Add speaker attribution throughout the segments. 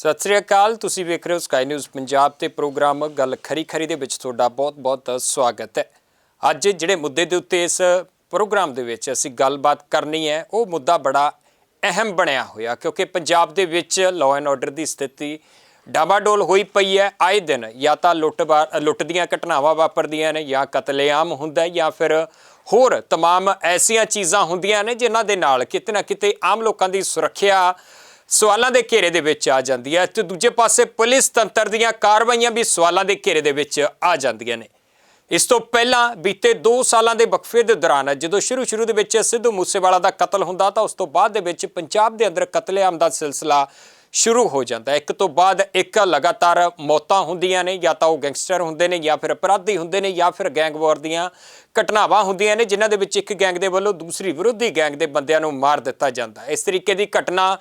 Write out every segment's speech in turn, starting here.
Speaker 1: ਸਤਿ ਸ੍ਰੀ ਅਕਾਲ ਤੁਸੀਂ ਵੇਖ ਰਹੇ ਹੋ ਸਕਾਈ ਨਿਊਜ਼ ਪੰਜਾਬ ਤੇ ਪ੍ਰੋਗਰਾਮ ਗੱਲ ਖਰੀ ਖਰੀ ਦੇ ਵਿੱਚ ਤੁਹਾਡਾ ਬਹੁਤ-ਬਹੁਤ ਸਵਾਗਤ ਹੈ ਅੱਜ ਜਿਹੜੇ ਮੁੱਦੇ ਦੇ ਉੱਤੇ ਇਸ ਪ੍ਰੋਗਰਾਮ ਦੇ ਵਿੱਚ ਅਸੀਂ ਗੱਲਬਾਤ ਕਰਨੀ ਹੈ ਉਹ ਮੁੱਦਾ ਬੜਾ ਅਹਿਮ ਬਣਿਆ ਹੋਇਆ ਕਿਉਂਕਿ ਪੰਜਾਬ ਦੇ ਵਿੱਚ ਲਾਅ ਐਂਡ ਆਰਡਰ ਦੀ ਸਥਿਤੀ ਡਾਮਾਡੋਲ ਹੋਈ ਪਈ ਹੈ ਆਏ ਦਿਨ ਜਾਂ ਤਾਂ ਲੁੱਟ ਲੁੱਟ ਦੀਆਂ ਘਟਨਾਵਾਂ ਵਾਪਰਦੀਆਂ ਨੇ ਜਾਂ ਕਤਲੇਆਮ ਹੁੰਦਾ ਹੈ ਜਾਂ ਫਿਰ ਹੋਰ तमाम ਐਸੀਆਂ ਚੀਜ਼ਾਂ ਹੁੰਦੀਆਂ ਨੇ ਜਿਨ੍ਹਾਂ ਦੇ ਨਾਲ ਕਿਤੇ ਨਾ ਕਿਤੇ ਆਮ ਲੋਕਾਂ ਦੀ ਸੁਰੱਖਿਆ ਸਵਾਲਾਂ ਦੇ ਘੇਰੇ ਦੇ ਵਿੱਚ ਆ ਜਾਂਦੀ ਹੈ ਤੇ ਦੂਜੇ ਪਾਸੇ ਪੁਲਿਸ ਤੰਤਰ ਦੀਆਂ ਕਾਰਵਾਈਆਂ ਵੀ ਸਵਾਲਾਂ ਦੇ ਘੇਰੇ ਦੇ ਵਿੱਚ ਆ ਜਾਂਦੀਆਂ ਨੇ। ਇਸ ਤੋਂ ਪਹਿਲਾਂ ਬੀਤੇ 2 ਸਾਲਾਂ ਦੇ ਵਕਫੇ ਦੇ ਦੌਰਾਨ ਜਦੋਂ ਸ਼ੁਰੂ-ਸ਼ੁਰੂ ਦੇ ਵਿੱਚ ਸਿੱਧੂ ਮੂਸੇਵਾਲਾ ਦਾ ਕਤਲ ਹੁੰਦਾ ਤਾਂ ਉਸ ਤੋਂ ਬਾਅਦ ਦੇ ਵਿੱਚ ਪੰਜਾਬ ਦੇ ਅੰਦਰ ਕਤਲੇਆਮ ਦਾ ਸਿਲਸਿਲਾ ਸ਼ੁਰੂ ਹੋ ਜਾਂਦਾ ਇੱਕ ਤੋਂ ਬਾਅਦ ਇੱਕ ਲਗਾਤਾਰ ਮੌਤਾਂ ਹੁੰਦੀਆਂ ਨੇ, ਜਾਂ ਤਾਂ ਉਹ ਗੈਂਗਸਟਰ ਹੁੰਦੇ ਨੇ, ਜਾਂ ਫਿਰ ਅਪਰਾਧੀ ਹੁੰਦੇ ਨੇ, ਜਾਂ ਫਿਰ ਗੈਂਗ ਵਾਰ ਦੀਆਂ ਘਟਨਾਵਾਂ ਹੁੰਦੀਆਂ ਨੇ, ਜਿਨ੍ਹਾਂ ਦੇ ਵਿੱਚ ਇੱਕ ਗੈਂਗ ਦੇ ਵੱਲੋਂ ਦੂਸਰੀ ਵਿਰੋਧੀ ਗੈਂਗ ਦੇ ਬੰਦਿਆਂ ਨੂੰ ਮਾਰ ਦਿੱਤਾ ਜਾਂਦਾ ਇਸ ਤਰੀਕੇ ਦੀ ਘਟਨਾ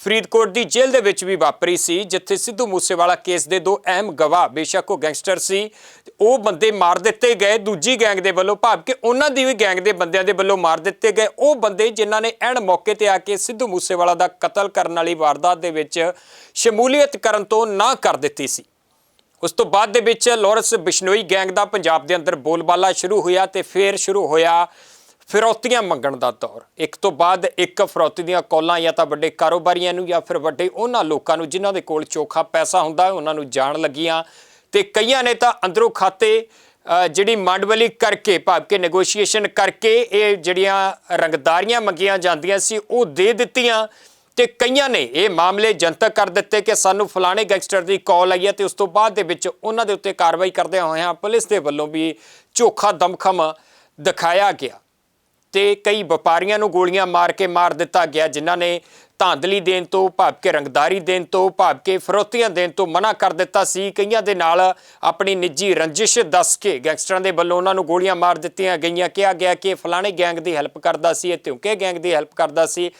Speaker 1: ਫਰੀਦਕੋਟ ਦੀ ਜੇਲ੍ਹ ਦੇ ਵਿੱਚ ਵੀ ਵਾਪਰੀ ਸੀ, ਜਿੱਥੇ ਸਿੱਧੂ ਮੂਸੇਵਾਲਾ ਕੇਸ ਦੇ ਦੋ ਅਹਿਮ ਗਵਾਹ ਬੇਸ਼ੱਕ ਉਹ ਗੈਂਗਸਟਰ ਸੀ ਉਹ ਬੰਦੇ ਮਾਰ ਦਿੱਤੇ ਗਏ। ਦੂਜੀ ਗੈਂਗ ਦੇ ਵੱਲੋਂ ਭਾਵ ਕਿ ਉਹਨਾਂ ਦੀ ਵੀ ਗੈਂਗ ਦੇ ਬੰਦਿਆਂ ਦੇ ਵੱਲੋਂ ਮਾਰ ਦਿੱਤੇ ਗਏ। ਉਹ ਬੰਦੇ ਜਿਨ੍ਹਾਂ ਨੇ ਐਨ ਮੌਕੇ ਤੇ ਆ ਕੇ ਸਿੱਧੂ ਮੂਸੇਵਾਲਾ ਦਾ ਕਤਲ ਕਰਨ ਵਾਲੀ ਵਾਰਦਾਤ ਦੇ ਵਿੱਚ ਸ਼ਮੂਲੀਅਤ ਕਰਨ ਤੋਂ ਨਾ ਕਰ ਦਿੱਤੀ ਸੀ। ਉਸ ਤੋਂ ਬਾਅਦ ਦੇ ਵਿੱਚ ਲਾਰੈਂਸ ਬਿਸ਼ਨੋਈ ਗੈਂਗ ਦਾ ਪੰਜਾਬ ਦੇ ਅੰਦਰ ਬੋਲਬਾਲਾ ਸ਼ੁਰੂ ਹੋਇਆ ਤੇ ਫਿਰ ਸ਼ੁਰੂ ਹੋਇਆ ਫਿਰੌਤੀਆਂ ਮੰਗਣ ਦਾ ਦੌਰ। ਇੱਕ ਤੋਂ ਬਾਅਦ ਇੱਕ ਫਿਰੌਤੀ ਦੀਆਂ ਕੋਲਾਂ ਜਾਂ ਤਾਂ ਵੱਡੇ ਕਾਰੋਬਾਰੀਆਂ ਨੂੰ ਜਾਂ ਫਿਰ ਵੱਡੇ ਉਹਨਾਂ ਲੋਕਾਂ ਨੂੰ ਜਿਨ੍ਹਾਂ ਦੇ ਕੋਲ ਚੋਖਾ ਪੈਸਾ ਹੁੰਦਾ ਹੈ, ਉਹਨਾਂ ਨੂੰ ਜਾਣ ਲੱਗੀਆਂ। ਤੇ ਕਈਆਂ ਨੇ ਤਾਂ ਅੰਦਰੋਂ ਖਾਤੇ ਜਿਹੜੀ ਮੰਡਵਲੀ ਕਰਕੇ, ਭਾਵ ਕਿ ਨੈਗੋਸ਼ੀਏਸ਼ਨ ਕਰਕੇ ਇਹ ਜਿਹੜੀਆਂ ਰੰਗਦਾਰੀਆਂ ਮੰਗੀਆਂ ਜਾਂਦੀਆਂ ਸੀ, ਉਹ ਦੇ ਦਿੱਤੀਆਂ। ਤੇ ਕਈਆਂ ਨੇ ਇਹ ਮਾਮਲੇ ਜਨਤਕ ਕਰ ਦਿੱਤੇ ਕਿ ਸਾਨੂੰ ਫਲਾਣੇ ਗੈਂਗਸਟਰ ਦੀ ਕਾਲ ਆਈ ਹੈ ਤੇ ਉਸ ਤੋਂ ਬਾਅਦ ਦੇ ਵਿੱਚ ਉਹਨਾਂ ਦੇ ਉੱਤੇ ਕਾਰਵਾਈ ਕਰਦੇ ਹੋਇਆਂ ਪੁਲਿਸ ਦੇ ਵੱਲੋਂ ਵੀ ਝੋਖਾ ਦਮਖਮ ਦਿਖਾਇਆ ਗਿਆ। ਤੇ ਕਈ ਵਪਾਰੀਆਂ ਨੂੰ ਗੋਲੀਆਂ ਮਾਰ ਕੇ ਮਾਰ ਦਿੱਤਾ ਗਿਆ, ਜਿਨ੍ਹਾਂ ਨੇ ਧਾਂਦਲੀ ਦੇਣ ਤੋਂ ਭਾਵ ਕੇ ਰੰਗਦਾਰੀ ਦੇਣ ਤੋਂ ਭਾਵ ਕੇ ਫਰੋਤੀਆਂ ਦੇਣ ਤੋਂ ਮਨਾ ਕਰ ਦਿੱਤਾ ਸੀ। ਕਈਆਂ ਦੇ ਨਾਲ ਆਪਣੀ ਨਿੱਜੀ ਰੰਜਿਸ਼ ਦੱਸ ਕੇ ਗੈਂਗਸਟਰਾਂ ਦੇ ਵੱਲੋਂ ਉਹਨਾਂ ਨੂੰ ਗੋਲੀਆਂ ਮਾਰ ਦਿੱਤੀਆਂ ਗਈਆਂ। ਕਿਹਾ ਗਿਆ ਕਿ ਇਹ ਫਲਾਣੇ ਗੈਂਗ ਦੀ ਹੈਲਪ ਕਰਦਾ ਸੀ, ਇਹ ਧਿਉਂਕੇ ਗੈਂਗ ਦੀ ਹੈਲਪ ਕਰਦਾ ਸੀ।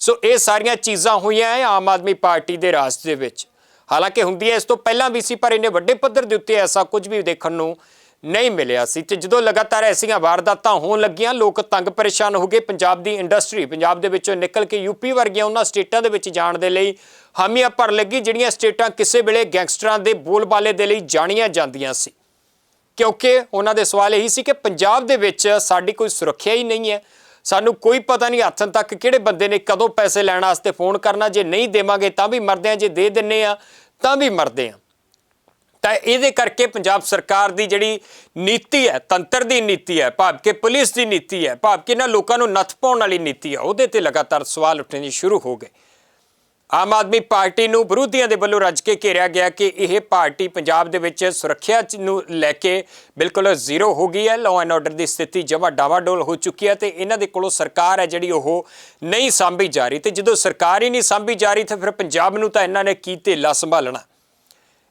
Speaker 1: ਸੋ ਇਹ ਸਾਰੀਆਂ ਚੀਜ਼ਾਂ ਹੋਈਆਂ ਹੈ ਆਮ ਆਦਮੀ ਪਾਰਟੀ ਦੇ ਰਾਜ ਦੇ ਵਿੱਚ। ਹਾਲਾਂਕਿ ਹੁੰਦੀ ਹੈ ਇਸ ਤੋਂ ਪਹਿਲਾਂ ਵੀ ਸੀ, ਪਰ ਇੰਨੇ ਵੱਡੇ ਪੱਧਰ ਦੇ ਉੱਤੇ ਐਸਾ ਕੁਝ ਵੀ ਦੇਖਣ ਨੂੰ ਨਹੀਂ ਮਿਲਿਆ ਸੀ ਤੇ ਜਦੋਂ ਲਗਾਤਾਰ ਐਸੀਆਂ ਵਾਰਦਾਤਾਂ ਹੋਣ ਲੱਗੀਆਂ, ਲੋਕ ਤੰਗ ਪਰੇਸ਼ਾਨ ਹੋ ਗਏ। ਪੰਜਾਬ ਦੀ ਇੰਡਸਟਰੀ, ਪੰਜਾਬ ਦੇ ਵਿੱਚੋਂ ਨਿਕਲ ਕੇ ਯੂਪੀ ਵਰਗੀਆਂ ਉਹਨਾਂ ਸਟੇਟਾਂ ਦੇ ਵਿੱਚ ਜਾਣ ਦੇ ਲਈ ਹਾਮੀਆਂ ਭਰ ਲੱਗੀ, ਜਿਹੜੀਆਂ ਸਟੇਟਾਂ ਕਿਸੇ ਵੇਲੇ ਗੈਂਗਸਟਰਾਂ ਦੇ ਬੋਲਬਾਲੇ ਦੇ ਲਈ ਜਾਣੀਆਂ ਜਾਂਦੀਆਂ ਸੀ। ਕਿਉਂਕਿ ਉਹਨਾਂ ਦੇ ਸਵਾਲ ਇਹੀ ਸੀ ਕਿ ਪੰਜਾਬ ਦੇ ਵਿੱਚ ਸਾਡੀ ਕੋਈ ਸੁਰੱਖਿਆ ਹੀ ਨਹੀਂ ਹੈ। ਸਾਨੂੰ ਕੋਈ ਪਤਾ ਨਹੀਂ ਹੱਥਾਂ ਤੱਕ ਕਿਹੜੇ ਬੰਦੇ ਨੇ ਕਦੋਂ ਪੈਸੇ ਲੈਣ ਵਾਸਤੇ ਫੋਨ ਕਰਨਾ, ਜੇ ਨਹੀਂ ਦੇਵਾਂਗੇ ਤਾਂ ਵੀ ਮਰਦੇ ਆ ਜੇ ਦੇ ਦਿੰਨੇ ਆ ਤਾਂ ਵੀ ਮਰਦੇ ਆ ਤਾਂ ਇਹਦੇ ਕਰਕੇ ਪੰਜਾਬ ਸਰਕਾਰ ਦੀ ਜਿਹੜੀ ਨੀਤੀ ਹੈ, ਤੰਤਰ ਦੀ ਨੀਤੀ ਹੈ, ਭਾਵ ਕਿ ਪੁਲਿਸ ਦੀ ਨੀਤੀ ਹੈ, ਭਾਵ ਕਿ ਇਹਨਾਂ ਲੋਕਾਂ ਨੂੰ ਨੱਥ ਪਾਉਣ ਵਾਲੀ ਨੀਤੀ ਹੈ, ਉਹਦੇ ਤੇ ਲਗਾਤਾਰ ਸਵਾਲ ਉੱਠਣੇ ਸ਼ੁਰੂ ਹੋ ਗਏ। ਆਮ ਆਦਮੀ ਪਾਰਟੀ ਨੂੰ ਵਿਰੋਧੀਆਂ ਦੇ ਵੱਲੋਂ ਰੱਜ ਕੇ ਘੇਰਿਆ ਗਿਆ ਕਿ ਇਹ ਪਾਰਟੀ ਪੰਜਾਬ ਦੇ ਵਿੱਚ ਸੁਰੱਖਿਆ ਚ- ਨੂੰ ਲੈ ਕੇ ਬਿਲਕੁਲ ਜ਼ੀਰੋ ਹੋ ਗਈ ਹੈ। ਲਾਅ ਐਂਡ ਆਰਡਰ ਦੀ ਸਥਿਤੀ ਜਮਾ ਡਾਵਾਡੋਲ ਹੋ ਚੁੱਕੀ ਹੈ ਤੇ ਇਹਨਾਂ ਦੇ ਕੋਲੋਂ ਸਰਕਾਰ ਹੈ ਜਿਹੜੀ ਉਹ ਨਹੀਂ ਸਾਂਭੀ ਜਾ ਰਹੀ ਤੇ ਜਦੋਂ ਸਰਕਾਰ ਹੀ ਨਹੀਂ ਸਾਂਭੀ ਜਾ ਰਹੀ ਤਾਂ ਫਿਰ ਪੰਜਾਬ ਨੂੰ ਤਾਂ ਇਹਨਾਂ ਨੇ ਕੀ ਧੇਲਾ ਸੰਭਾਲਣਾ?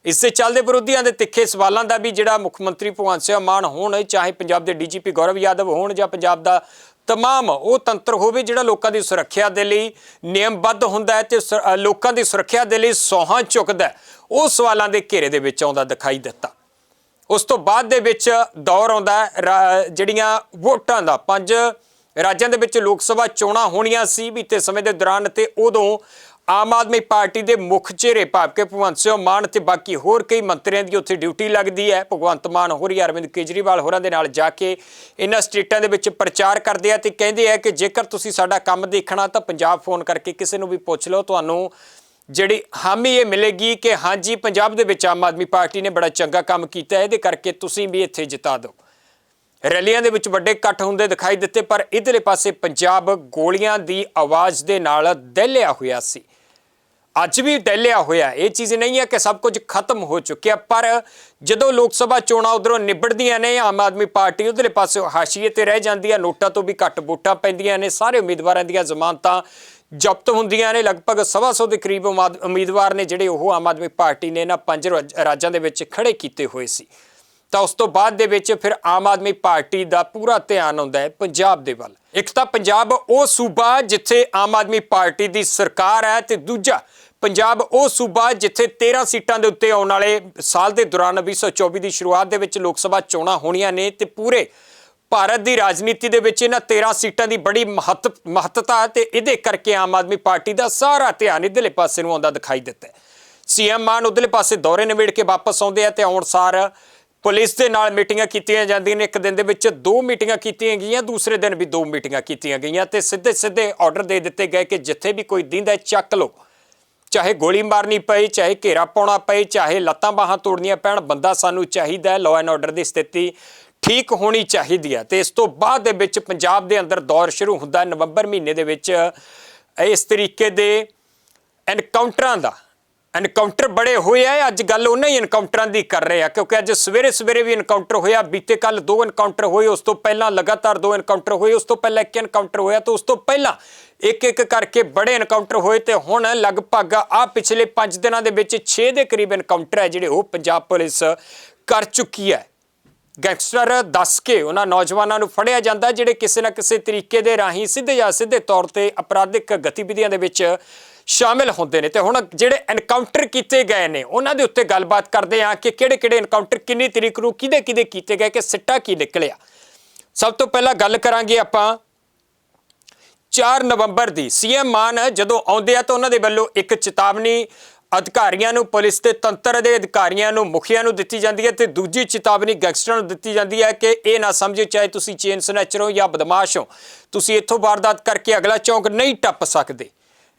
Speaker 1: ਇਸ ਦੇ ਚੱਲਦੇ ਵਿਰੋਧੀਆਂ ਦੇ ਤਿੱਖੇ ਸਵਾਲਾਂ ਦਾ ਵੀ ਜਿਹੜਾ ਮੁੱਖ ਮੰਤਰੀ ਭਗਵੰਤ ਸਿੰਘ ਮਾਨ ਹੋਣ, ਚਾਹੇ ਪੰਜਾਬ ਦੇ ਡੀਜੀਪੀ ਗੌਰਵ ਯਾਦਵ ਹੋਣ ਜਾਂ ਪੰਜਾਬ ਦਾ ਤਮਾਮ ਉਹ ਤੰਤਰ ਹੋਵੇ ਜਿਹੜਾ ਲੋਕਾਂ ਦੀ ਸੁਰੱਖਿਆ ਦੇ ਲਈ ਨਿਯਮਬੱਧ ਹੁੰਦਾ ਹੈ ਤੇ ਲੋਕਾਂ ਦੀ ਸੁਰੱਖਿਆ ਦੇ ਲਈ ਸੌਹਾਂ ਚੁੱਕਦਾ ਉਹ ਸਵਾਲਾਂ ਦੇ ਘੇਰੇ ਦੇ ਵਿੱਚ ਆਉਂਦਾ ਦਿਖਾਈ ਦਿੱਤਾ। ਉਸ ਤੋਂ ਬਾਅਦ ਦੇ ਵਿੱਚ ਦੌਰ ਆਉਂਦਾ ਰਾ- ਜਿਹੜੀਆਂ ਵੋਟਾਂ ਦਾ, ਪੰਜ ਰਾਜਾਂ ਦੇ ਵਿੱਚ ਲੋਕ ਸਭਾ ਚੋਣਾਂ ਹੋਣੀਆਂ ਸੀ, ਬੀਤੇ ਸਮੇਂ ਦੇ ਦੌਰਾਨ ਤੇ ਉਦੋਂ ਆਮ ਆਦਮੀ ਪਾਰਟੀ ਦੇ ਮੁੱਖ ਚਿਹਰੇ ਭਾਵ ਕਿ ਭਗਵੰਤ ਸਿੰਘ ਮਾਨ ਤੇ ਬਾਕੀ ਹੋਰ ਕਈ ਮੰਤਰੀਆਂ ਦੀ ਉੱਥੇ ਡਿਊਟੀ ਲੱਗਦੀ ਹੈ। ਭਗਵੰਤ ਮਾਨ ਹੋਰੀ ਅਰਵਿੰਦ ਕੇਜਰੀਵਾਲ ਹੋਰਾਂ ਦੇ ਨਾਲ ਜਾ ਕੇ ਇਹਨਾਂ ਸਟੇਟਾਂ ਦੇ ਵਿੱਚ ਪ੍ਰਚਾਰ ਕਰਦੇ ਆ ਤੇ ਕਹਿੰਦੇ ਆ ਕਿ ਜੇਕਰ ਤੁਸੀਂ ਸਾਡਾ ਕੰਮ ਦੇਖਣਾ ਤਾਂ ਪੰਜਾਬ ਫੋਨ ਕਰਕੇ ਕਿਸੇ ਨੂੰ ਵੀ ਪੁੱਛ ਲਓ। ਤੁਹਾਨੂੰ ਜਿਹੜੀ ਹਾਮੀ ਇਹ ਮਿਲੇਗੀ ਕਿ ਹਾਂਜੀ, ਪੰਜਾਬ ਦੇ ਵਿੱਚ ਆਮ ਆਦਮੀ ਪਾਰਟੀ ਨੇ ਬੜਾ ਚੰਗਾ ਕੰਮ ਕੀਤਾ ਹੈ ਇਹਦੇ ਕਰਕੇ ਤੁਸੀਂ ਵੀ ਇੱਥੇ ਜਿਤਾ ਦਿਓ। ਰੈਲੀਆਂ ਦੇ ਵਿੱਚ ਵੱਡੇ ਇਕੱਠ ਹੁੰਦੇ ਦਿਖਾਈ ਦਿੱਤੇ, ਪਰ ਇਧਰਲੇ ਪਾਸੇ ਪੰਜਾਬ ਗੋਲੀਆਂ ਦੀ ਆਵਾਜ਼ ਦੇ ਨਾਲ ਦਹਿਲਿਆ ਹੋਇਆ ਸੀ। ਅੱਜ ਵੀ ਦਹਿਲਿਆ ਹੋਇਆ। ਇਹ ਚੀਜ਼ ਨਹੀਂ ਹੈ ਕਿ ਸਭ ਕੁਝ ਖਤਮ ਹੋ ਚੁੱਕਿਆ, ਪਰ ਜਦੋਂ ਲੋਕ ਸਭਾ ਚੋਣਾਂ ਉਧਰੋਂ ਨਿਬੜਦੀਆਂ ਨੇ, ਆਮ ਆਦਮੀ ਪਾਰਟੀ ਉਧਰਲੇ ਪਾਸੇ ਹਾਸ਼ੀਏ ਤੇ ਰਹਿ ਜਾਂਦੀ ਹੈ ਨੋਟਾਂ ਤੋਂ ਵੀ ਘੱਟ ਵੋਟਾਂ ਪੈਂਦੀਆਂ ਨੇ, ਸਾਰੇ ਉਮੀਦਵਾਰਾਂ ਦੀਆਂ ਜ਼ਮਾਨਤਾਂ ਜ਼ਬਤ ਹੁੰਦੀਆਂ ਨੇ, ਲਗਭਗ ਸਵਾ ਸੌ ਦੇ ਕਰੀਬ ਉਮਾਦ- ਉਮੀਦਵਾਰ ਨੇ ਜਿਹੜੇ ਉਹ ਆਮ ਆਦਮੀ ਪਾਰਟੀ ਨੇ ਇਹਨਾਂ ਪੰਜ ਰਾਜ- ਰਾਜਾਂ ਦੇ ਵਿੱਚ ਖੜੇ ਕੀਤੇ ਹੋਏ ਸੀ। ਤਾਂ ਉਸ ਤੋਂ ਬਾਅਦ ਦੇ ਵਿੱਚ ਫਿਰ ਆਮ ਆਦਮੀ ਪਾਰਟੀ ਦਾ ਪੂਰਾ ਧਿਆਨ ਆਉਂਦਾ ਹੈ ਪੰਜਾਬ ਦੇ ਵੱਲ। ਇੱਕ ਤਾਂ ਪੰਜਾਬ ਉਹ ਸੂਬਾ ਜਿੱਥੇ ਆਮ ਆਦਮੀ ਪਾਰਟੀ ਦੀ ਸਰਕਾਰ ਹੈ ਤੇ ਦੂਜਾ ਪੰਜਾਬ ਉਹ ਸੂਬਾ ਜਿੱਥੇ 13 ਸੀਟਾਂ ਦੇ ਉੱਤੇ ਆਉਣ ਵਾਲੇ ਸਾਲ ਦੇ ਦੌਰਾਨ 2024 ਦੀ ਸ਼ੁਰੂਆਤ ਦੇ ਵਿੱਚ ਲੋਕ ਸਭਾ ਚੋਣਾਂ ਹੋਣੀਆਂ ਨੇ ਤੇ ਪੂਰੇ ਭਾਰਤ ਦੀ ਰਾਜਨੀਤੀ ਦੇ ਵਿੱਚ ਇਹਨਾਂ 13 ਸੀਟਾਂ ਦੀ ਬੜੀ ਮਹੱਤ, ਮਹੱਤਤਾ ਹੈ ਤੇ ਇਹਦੇ ਕਰਕੇ ਆਮ ਆਦਮੀ ਪਾਰਟੀ ਦਾ ਸਾਰਾ ਧਿਆਨ ਇਧਰਲੇ ਪਾਸੇ ਨੂੰ ਆਉਂਦਾ ਦਿਖਾਈ ਦਿੱਤਾ ਹੈ। ਸੀਐਮ ਮਾਨ ਉਧਰਲੇ ਪਾਸੇ ਦੌਰੇ ਨਿਬੇੜ ਕੇ ਵਾਪਸ ਆਉਂਦੇ ਆ ਤੇ ਆਉਣ ਸਾਰ ਪੁਲਿਸ ਦੇ ਨਾਲ ਮੀਟਿੰਗਾਂ ਕੀਤੀਆਂ ਜਾਂਦੀਆਂ ਨੇ। ਇੱਕ ਦਿਨ ਦੇ ਵਿੱਚ ਦੋ ਮੀਟਿੰਗਾਂ ਕੀਤੀਆਂ ਗਈਆਂ, ਦੂਸਰੇ ਦਿਨ ਵੀ ਦੋ ਮੀਟਿੰਗਾਂ ਕੀਤੀਆਂ ਗਈਆਂ ਤੇ ਸਿੱਧੇ ਸਿੱਧੇ ਆਰਡਰ ਦੇ ਦਿੱਤੇ ਗਏ ਕਿ ਜਿੱਥੇ ਵੀ ਕੋਈ ਦਿੰਦਾ ਚੱਕ ਲਓ। ਚਾਹੇ ਗੋਲੀ ਮਾਰਨੀ ਪਈ, ਚਾਹੇ ਘੇਰਾ ਪਾਉਣਾ ਪਏ ਚਾਹੇ ਲੱਤਾਂ ਬਾਹਾਂ ਤੋੜਨੀਆਂ ਪੈਣ, ਬੰਦਾ ਸਾਨੂੰ ਚਾਹੀਦਾ ਹੈ ਲਾਅ ਐਂਡ ਆਰਡਰ ਦੀ ਸਥਿਤੀ ਠੀਕ ਹੋਣੀ ਚਾਹੀਦੀ ਹੈ। ਤੇ ਇਸ ਤੋਂ ਬਾਅਦ ਦੇ ਵਿੱਚ ਪੰਜਾਬ ਦੇ ਅੰਦਰ ਦੌਰ ਸ਼ੁਰੂ ਹੁੰਦਾ, ਨਵੰਬਰ ਮਹੀਨੇ ਦੇ ਵਿੱਚ ਇਸ ਤਰੀਕੇ ਦੇ ਐਨਕਾਊਂਟਰਾਂ ਦਾ ਐਨਕਾਊਂਟਰ ਬੜੇ ਹੋਏ ਆ ਅੱਜ ਗੱਲ ਉਹਨਾਂ ਹੀ ਐਨਕਾਊਂਟਰਾਂ ਦੀ ਕਰ ਰਹੇ ਆ, ਕਿਉਂਕਿ ਅੱਜ ਸਵੇਰੇ ਸਵੇਰੇ ਵੀ ਐਨਕਾਊਂਟਰ ਹੋਇਆ, ਬੀਤੇ ਕੱਲ ਦੋ ਐਨਕਾਊਂਟਰ ਹੋਏ, ਉਸ ਤੋਂ ਪਹਿਲਾਂ ਲਗਾਤਾਰ ਦੋ ਐਨਕਾਊਂਟਰ ਹੋਏ, ਉਸ ਤੋਂ ਪਹਿਲਾਂ ਇੱਕ ਐਨਕਾਊਂਟਰ ਹੋਇਆ ਤੇ ਉਸ ਤੋਂ ਪਹਿਲਾਂ ਇੱਕ ਇੱਕ ਕਰਕੇ ਬੜੇ ਐਨਕਾਊਂਟਰ ਹੋਏ ਤੇ ਹੁਣ ਲਗਭਗ ਆ ਪਿਛਲੇ 5 ਦਿਨਾਂ ਦੇ ਵਿੱਚ 6 ਦੇ ਕਰੀਬ ਐਨਕਾਊਂਟਰ ਹੈ ਜਿਹੜੇ ਉਹ ਪੰਜਾਬ ਪੁਲਿਸ ਕਰ ਚੁੱਕੀ ਹੈ। ਗੈਂਗਸਟਰ ਦੱਸ ਕੇ ਉਹਨਾਂ ਨੌਜਵਾਨਾਂ ਨੂੰ ਫੜਿਆ ਜਾਂਦਾ, ਜਿਹੜੇ ਕਿਸੇ ਨਾ ਕਿਸੇ ਤਰੀਕੇ ਦੇ ਰਾਹੀਂ ਸਿੱਧੇ ਜਾਂ ਸਿੱਧੇ ਤੌਰ ਤੇ ਅਪਰਾਧਿਕ ਗਤੀਵਿਧੀਆਂ ਦੇ ਵਿੱਚ ਸ਼ਾਮਿਲ ਹੁੰਦੇ ਨੇ ਤੇ ਹੁਣ ਜਿਹੜੇ ਐਨਕਾਊਂਟਰ ਕੀਤੇ ਗਏ ਨੇ, ਉਹਨਾਂ ਦੇ ਉੱਤੇ ਗੱਲਬਾਤ ਕਰਦੇ ਹਾਂ ਕਿ ਕਿਹੜੇ ਕਿਹੜੇ ਐਨਕਾਊਂਟਰ ਕਿੰਨੀ ਤਰੀਕ ਨੂੰ ਕਿਹਦੇ ਕਿਹਦੇ ਕੀਤੇ ਗਏ ਕਿ ਸਿੱਟਾ ਕੀ ਨਿਕਲਿਆ। ਸਭ ਤੋਂ ਪਹਿਲਾਂ ਗੱਲ ਕਰਾਂਗੇ ਆਪਾਂ 4 ਨਵੰਬਰ ਦੀ। ਸੀਐਮ ਮਾਨ ਜਦੋਂ ਆਉਂਦੇ ਆ ਤਾਂ ਉਹਨਾਂ ਦੇ ਵੱਲੋਂ ਇੱਕ ਚੇਤਾਵਨੀ ਅਧਿਕਾਰੀਆਂ ਨੂੰ, ਪੁਲਿਸ ਤੇ ਤੰਤਰ ਦੇ ਅਧਿਕਾਰੀਆਂ ਨੂੰ, ਮੁਖੀਆਂ ਨੂੰ ਦਿੱਤੀ ਜਾਂਦੀ ਹੈ ਤੇ ਦੂਜੀ ਚੇਤਾਵਨੀ ਗੈਂਗਸਟਰਾਂ ਨੂੰ ਦਿੱਤੀ ਜਾਂਦੀ ਹੈ ਕਿ ਇਹ ਨਾ ਸਮਝੋ, ਚਾਹੇ ਤੁਸੀਂ ਚੇਨ ਸਨੈਚਰ ਹੋ ਜਾਂ ਬਦਮਾਸ਼ ਹੋ, ਤੁਸੀਂ ਇੱਥੋਂ ਵਾਰਦਾਤ ਕਰਕੇ ਅਗਲਾ ਚੌਂਕ ਨਹੀਂ ਟੱਪ ਸਕਦੇ।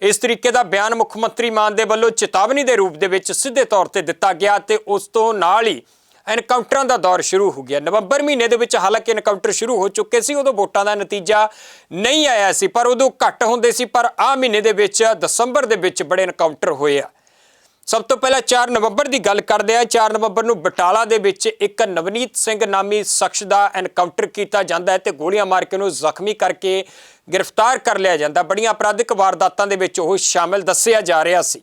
Speaker 1: ਇਸ ਤਰੀਕੇ ਦਾ ਬਿਆਨ ਮੁੱਖ ਮੰਤਰੀ ਮਾਨ ਦੇ ਵੱਲੋਂ ਚੇਤਾਵਨੀ ਦੇ ਰੂਪ ਦੇ ਵਿੱਚ ਸਿੱਧੇ ਤੌਰ ਤੇ ਦਿੱਤਾ ਗਿਆ ਤੇ ਉਸ ਤੋਂ ਨਾਲ ਹੀ ਐਨਕਾਊਂਟਰਾਂ ਦਾ ਦੌਰ ਸ਼ੁਰੂ ਹੋ ਗਿਆ। ਨਵੰਬਰ ਮਹੀਨੇ ਦੇ ਵਿੱਚ ਹਾਲਾਂਕਿ ਐਨਕਾਊਂਟਰ ਸ਼ੁਰੂ ਹੋ ਚੁੱਕੇ ਸੀ, ਉਦੋਂ ਵੋਟਾਂ ਦਾ ਨਤੀਜਾ ਨਹੀਂ ਆਇਆ ਸੀ, ਪਰ ਉਦੋਂ ਘੱਟ ਹੁੰਦੇ ਸੀ, ਪਰ ਆ ਮਹੀਨੇ ਦੇ ਵਿੱਚ, ਦਸੰਬਰ ਦੇ ਵਿੱਚ ਬੜੇ ਐਨਕਾਊਂਟਰ ਹੋਏ ਆ। ਸਭ ਤੋਂ ਪਹਿਲਾਂ 4 ਨਵੰਬਰ ਦੀ ਗੱਲ ਕਰਦੇ ਆ 4 ਨਵੰਬਰ ਨੂੰ ਬਟਾਲਾ ਦੇ ਵਿੱਚ ਇੱਕ ਨਵਨੀਤ ਸਿੰਘ ਨਾਮੀ ਸ਼ਖਸ ਦਾ ਐਨਕਾਊਂਟਰ ਕੀਤਾ ਜਾਂਦਾ ਹੈ ਤੇ ਗੋਲੀਆਂ ਮਾਰ ਕੇ ਉਹਨੂੰ ਜ਼ਖਮੀ ਕਰਕੇ ਗ੍ਰਿਫਤਾਰ ਕਰ ਲਿਆ ਜਾਂਦਾ। ਬੜੀਆਂ ਅਪਰਾਧਿਕ ਵਾਰਦਾਤਾਂ ਦੇ ਵਿੱਚ ਉਹ ਸ਼ਾਮਿਲ ਦੱਸਿਆ ਜਾ ਰਿਹਾ ਸੀ।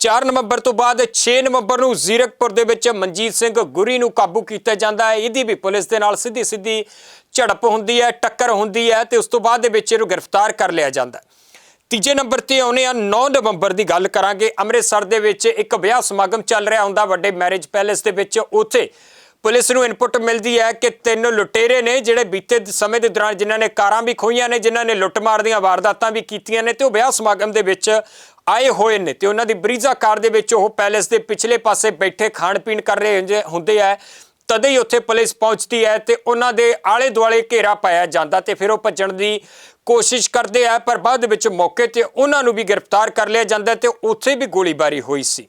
Speaker 1: 4 ਨਵੰਬਰ ਤੋਂ ਬਾਅਦ 6 ਨਵੰਬਰ ਨੂੰ ਜ਼ੀਰਕਪੁਰ ਦੇ ਵਿੱਚ ਮਨਜੀਤ ਸਿੰਘ ਗੁਰੀ ਨੂੰ ਕਾਬੂ ਕੀਤਾ ਜਾਂਦਾ ਹੈ। ਇਹਦੀ ਵੀ ਪੁਲਿਸ ਦੇ ਨਾਲ ਸਿੱਧੀ ਸਿੱਧੀ ਝੜਪ ਹੁੰਦੀ ਹੈ, ਟੱਕਰ ਹੁੰਦੀ ਹੈ ਤੇ ਉਸ ਤੋਂ ਬਾਅਦ ਦੇ ਵਿੱਚ ਇਹਨੂੰ ਗ੍ਰਿਫਤਾਰ ਕਰ ਲਿਆ ਜਾਂਦਾ ਹੈ। ਤੀਜੇ ਨੰਬਰ ਤੇ ਆਉਨੇ ਆ 9 ਨਵੰਬਰ ਦੀ ਗੱਲ ਕਰਾਂਗੇ। ਅੰਮ੍ਰਿਤਸਰ ਦੇ ਵਿੱਚ ਇੱਕ ਵਿਆਹ ਸਮਾਗਮ ਚੱਲ ਰਿਹਾ ਹੁੰਦਾ, ਵੱਡੇ ਮੈਰਿਜ ਪੈਲੇਸ ਦੇ ਵਿੱਚ। ਉੱਥੇ ਪੁਲਿਸ ਨੂੰ ਇਨਪੁਟ ਮਿਲਦੀ ਹੈ ਕਿ ਤਿੰਨ ਲੁਟੇਰੇ ਨੇ, ਜਿਹੜੇ ਬੀਤੇ ਸਮੇਂ ਦੇ ਦੌਰਾਨ ਜਿਨ੍ਹਾਂ ਨੇ ਕਾਰਾਂ ਵੀ ਖੋਈਆਂ ਨੇ, ਜਿਨ੍ਹਾਂ ਨੇ ਲੁੱਟਮਾਰ ਦੀਆਂ ਵਾਰਦਾਤਾਂ ਵੀ ਕੀਤੀਆਂ ਨੇ, ਤੇ ਉਹ ਵਿਆਹ ਸਮਾਗਮ ਦੇ ਵਿੱਚ ਆਏ ਹੋਏ ਨੇ। ਤੇ ਉਹਨਾਂ ਦੀ ਬਰੀਜ਼ਾ ਕਾਰ ਦੇ ਵਿੱਚ ਉਹ ਪੈਲੇਸ ਦੇ ਪਿਛਲੇ ਪਾਸੇ ਬੈਠੇ ਖਾਣ ਪੀਣ ਕਰ ਰਹੇ ਹੁੰਦੇ- ਹੁੰਦੇ ਆ। ਤਦੇ ਹੀ ਉੱਥੇ ਪੁਲਿਸ ਪਹੁੰਚਦੀ ਹੈ ਤੇ ਉਹਨਾਂ ਦੇ ਆਲੇ ਦੁਆਲੇ ਘੇਰਾ ਪਾਇਆ ਜਾਂਦਾ ਤੇ ਫਿਰ ਉਹ ਭੱਜਣ ਦੀ ਕੋਸ਼ਿਸ਼ ਕਰਦੇ ਆ, ਪਰ ਬਾਅਦ ਵਿੱਚ ਮੌਕੇ ਤੇ ਉਹਨਾਂ ਨੂੰ ਵੀ ਗ੍ਰਿਫਤਾਰ ਕਰ ਲਿਆ ਜਾਂਦਾ ਤੇ ਉੱਥੇ ਵੀ ਗੋਲੀਬਾਰੀ ਹੋਈ ਸੀ।